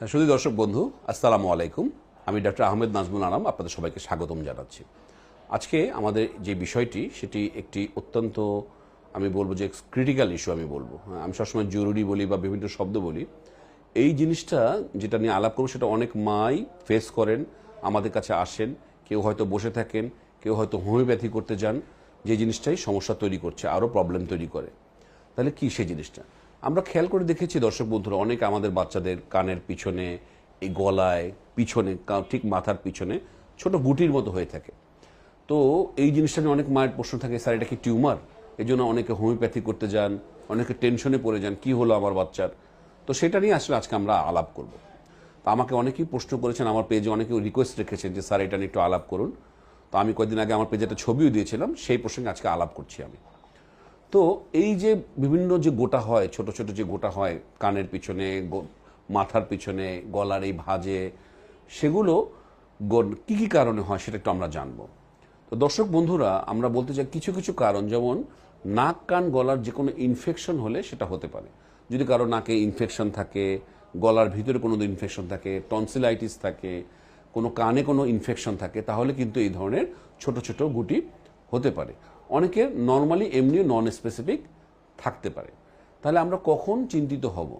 হ্যাঁ, শুধু দর্শক বন্ধু আসসালামু আলাইকুম। আমি ডক্টর আহমেদ নাজমুল আনাম আপনাদের সবাইকে স্বাগতম জানাচ্ছি। আজকে আমাদের যে বিষয়টি সেটি একটি অত্যন্ত আমি বলব যে ক্রিটিক্যাল ইস্যু আমি বলব। হ্যাঁ, আমি সবসময় জরুরি বলি বা বিভিন্ন শব্দ বলি। এই জিনিসটা যেটা নিয়ে আলাপ করব সেটা অনেক মাই ফেস করেন আমাদের কাছে আসেন কেউ হয়তো বসে থাকেন কেউ হয়তো হোমিওপ্যাথি করতে যান যে জিনিসটাই সমস্যা তৈরি করছে আরও প্রবলেম তৈরি করে। তাহলে কি সেই জিনিসটা? আমরা খেয়াল করে দেখেছি, দর্শক বন্ধুরা, অনেক আমাদের বাচ্চাদের কানের পিছনে, এই গলায়, পিছনে ঠিক মাথার পিছনে ছোট গুটির মতো হয়ে থাকে। তো এই জিনিসটা নিয়ে অনেক মায়ের প্রশ্ন থাকে, স্যার, এটা কি টিউমার? এই জন্য অনেকে হোমিওপ্যাথি করতে যান, অনেকে টেনশনে পড়ে যান, কি হলো আমার বাচ্চার? তো সেটা নিয়ে আসলে আজকে আমরা আলাপ করব। তো আমাকে অনেকেই প্রশ্ন করেছেন, আমার পেজে অনেকেও রিকোয়েস্ট রেখেছেন যে, স্যার, এটা নিয়ে একটু আলাপ করুন। তো আমি কয়েকদিন আগে আমার পেজে একটা ছবিও দিয়েছিলাম, সেই প্রসঙ্গে আজকে আলাপ করছি আমি। তো এই যে বিভিন্ন যে গোটা হয়, ছোট ছোট যে গোটা হয়, কানের পিছনে মাথার পিছনে, গলার এই ভাঁজে, সেগুলো কি কি কারণে হয় সেটা একটু আমরা জানব। তো দর্শক বন্ধুরা, আমরা বলতে চাই কিছু কিছু কারণ, যেমন নাক, কান, গলার যে কোনো ইনফেকশন হলে সেটা হতে পারে। যদি কারও নাকে ইনফেকশন থাকে, গলার ভিতরে কোনো ইনফেকশন থাকে টনসিলাইটিস থাকে, কোনো কানে কোনো ইনফেকশন থাকে, তাহলে কিন্তু এই ধরনের ছোট ছোট গুটি হতে পারে। অনেকের নর্মালি এমনিও নন স্পেসিফিক থাকতে পারে। তাহলে আমরা কখন চিন্তিত হব?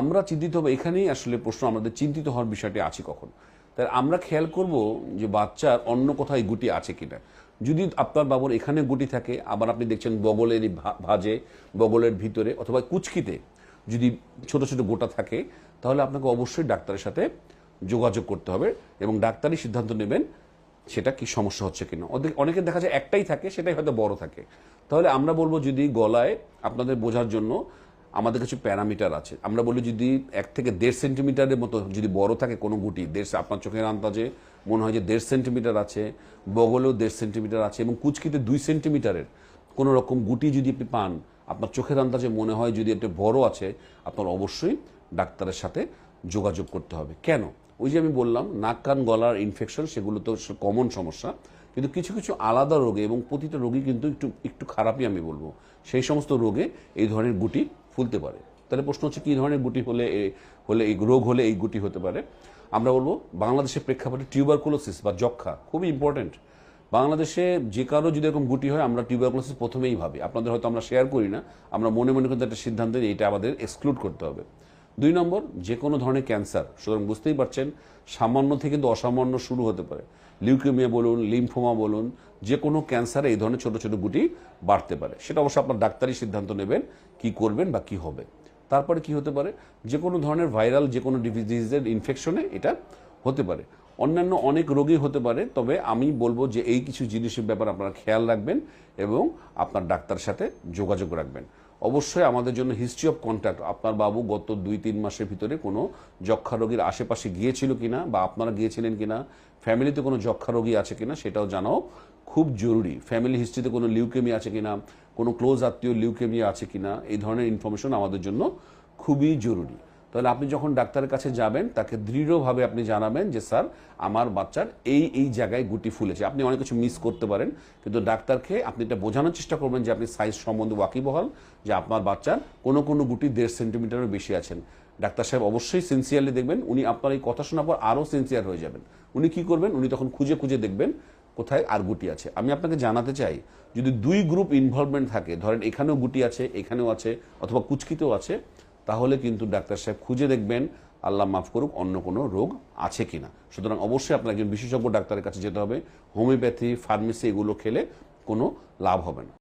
আমরা চিন্তিত হব, এখানেই আসলে প্রশ্ন, আমাদের চিন্তিত হওয়ার বিষয়টি আছে কখন? তাই আমরা খেয়াল করব যে বাচ্চার অন্য কোথায় গুটি আছে কিনা। যদি আপনার বাবুর এখানে গুটি থাকে, আবার আপনি দেখছেন বগলের ভাঁজে বগলের ভিতরে অথবা কুচকিতে যদি ছোট ছোট গোটা থাকে, তাহলে আপনাকে অবশ্যই ডাক্তারের সাথে যোগাযোগ করতে হবে এবং ডাক্তারই সিদ্ধান্ত নেবেন সেটা কি সমস্যা হচ্ছে কিনা? ওদের অনেকে দেখা যায় একটাই থাকে, সেটাই হয়তো বড় থাকে। তাহলে আমরা বলব যদি গলায় আপনাদের বোঝার জন্য আমাদের কিছু প্যারামিটার আছে। আমরা বলি যদি এক থেকে দেড় সেন্টিমিটারের মতো যদি বড় থাকে কোনো গুটি, দেড় আপনার চোখের আন্দাজে মনে হয় যে দেড় সেন্টিমিটার আছে, বগলেও দেড় সেন্টিমিটার আছে এবং কুচকিতে দুই সেন্টিমিটারের কোনো রকম গুটি যদি আপনি পান, আপনার চোখের আন্দাজে মনে হয় যদি একটা বড় আছে, আপনার অবশ্যই ডাক্তারের সাথে যোগাযোগ করতে হবে। কেন? ওই যে আমি বললাম, নাক, কান, গলার ইনফেকশন সেগুলো তো কমন সমস্যা। কিন্তু কিছু কিছু আলাদা রোগে এবং প্রতিটা রোগী কিন্তু একটু একটু খারাপই আমি বলব। সেই সমস্ত রোগে এই ধরনের গুটি ফুলতে পারে। তাহলে প্রশ্ন হচ্ছে কী ধরনের গুটি হলে হলে এই রোগ হলে এই গুটি হতে পারে? আমরা বলব বাংলাদেশের প্রেক্ষাপটে টিউবারকুলোসিস বা যক্ষা খুবই ইম্পর্টেন্ট বাংলাদেশে যে কারও যদি এরকম গুটি হয়, আমরা টিউবারকুলোসিস প্রথমেই ভাবি। আপনাদের হয়তো আমরা শেয়ার করি না। আমরা মনে মনে কিন্তু একটা সিদ্ধান্ত নিই, এটা আমাদের এক্সক্লুড করতে হবে। দুই নম্বর যে কোনো ধরনের ক্যান্সার, সুতরাং বুঝতেই পারছেন, সামান্য থেকে কিন্তু অসামান্য শুরু হতে পারে। লিউকেমিয়া বলুন, লিম্ফোমা বলুন যে কোনো ক্যান্সারে এই ধরনের ছোট ছোট গুটি বাড়তে পারে। সেটা অবশ্য আপনার ডাক্তারই সিদ্ধান্ত নেবেন কি করবেন বা কি হবে। তারপরে কি হতে পারে? যে কোনো ধরনের ভাইরাল যে কোনো ডিজিজের ইনফেকশনে এটা হতে পারে। অন্যান্য অনেক রোগী হতে পারে, তবে আমি বলব যে এই কিছু জিনিসের ব্যাপারে আপনারা খেয়াল রাখবেন এবং আপনার ডাক্তারের সাথে যোগাযোগ রাখবেন। অবশ্যই আমাদের জন্য হিস্ট্রি অফ কন্ট্যাক্ট আপনার বাবু গত দুই, তিন মাসের ভিতরে কোনো যক্ষা রোগীর আশেপাশে গিয়েছিল কিনা বা আপনারা গিয়েছিলেন কিনা ফ্যামিলিতে কোনো যক্ষা রোগী আছে কিনা সেটাও জানাও। খুব জরুরি। ফ্যামিলি হিস্ট্রিতে কোনো লিউকেমি আছে কিনা, কোনো ক্লোজ আত্মীয় লিউকেমি আছে কিনা, এই ধরনের ইনফরমেশন আমাদের জন্য খুবই জরুরি। তাহলে আপনি যখন ডাক্তারের কাছে যাবেন, তাকে দৃঢ়ভাবে আপনি জানাবেন যে, স্যার, আমার বাচ্চার এই এই জায়গায় গুটি ফুলেছে। আপনি অনেক কিছু মিস করতে পারেন, কিন্তু ডাক্তারকে আপনি এটা বোঝানোর চেষ্টা করবেন যে, আপনি সাইজ সম্বন্ধে ওয়াকিবহাল, যে আপনার বাচ্চার কোনো কোনো গুটি দেড় সেন্টিমিটারের বেশি আছেন। ডাক্তার সাহেব অবশ্যই সিনসিয়ারলি দেখবেন, উনি আপনার এই কথা শোনার পর আরও সিনসিয়ার হয়ে যাবেন। উনি কি করবেন? উনি তখন খুঁজে খুঁজে দেখবেন কোথায় আর গুটি আছে। আমি আপনাকে জানাতে চাই, যদি দুই গ্রুপ ইনভলভমেন্ট থাকে, ধরেন এখানেও গুটি আছে, এখানেও আছে, অথবা কুচকিতেও আছে তাহলে কিন্তু ডাক্তার সাহেব খুঁজে দেখবেন আল্লাহ মাফ করুক, অন্য কোনো রোগ আছে কি না সুতরাং অবশ্যই আপনার একজন বিশেষজ্ঞ ডাক্তারের কাছে যেতে হবে। হোমিওপ্যাথি, ফার্মেসি এগুলো খেলে কোনো লাভ হবে না।